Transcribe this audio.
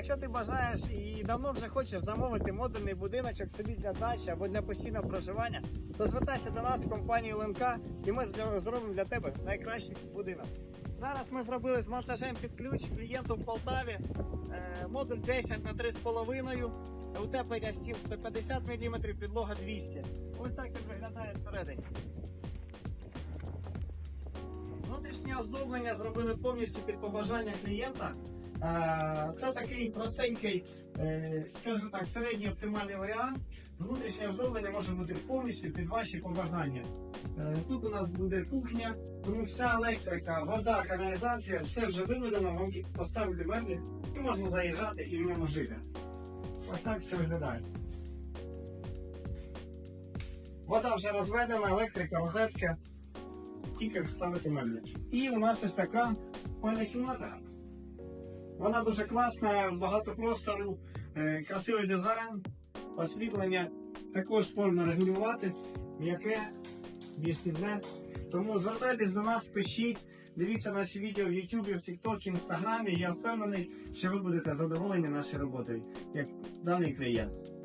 Якщо ти бажаєш і давно вже хочеш замовити модульний будиночок собі для дачі або для постійного проживання, то звертайся до нас в компанію ЛНК і ми зробимо для тебе найкращий будинок. Зараз ми зробили з монтажем під ключ клієнту в Полтаві. Е, модуль 10 на 3,5, утеплення стін 150 мм, підлога 200. Ось так він виглядає всередині. Внутрішнє оздоблення зробили повністю під побажання клієнта. Це такий простенький, е, скажімо так, середній оптимальний варіант. Внутрішнє оздоблення може бути повністю під ваші побажання. Е, Тут у нас буде кухня, тому вся електрика, вода, каналізація, все вже виведено, вам тільки поставити меблі і можна заїжджати і в ньому жити. Ось так все виглядає. Вода вже розведена, електрика, розетка. Тільки вставити меблі. І у нас ось така спальна кімната. Вона дуже класна, багато простору, е, красивий дизайн, освітлення. Також можна регулювати, м'яке, більш підне. Тому звертайтесь до нас, пишіть, дивіться наші відео в YouTube, в TikTok, Інстаграмі. Я впевнений, що ви будете задоволені нашою роботою, як даний клієнт.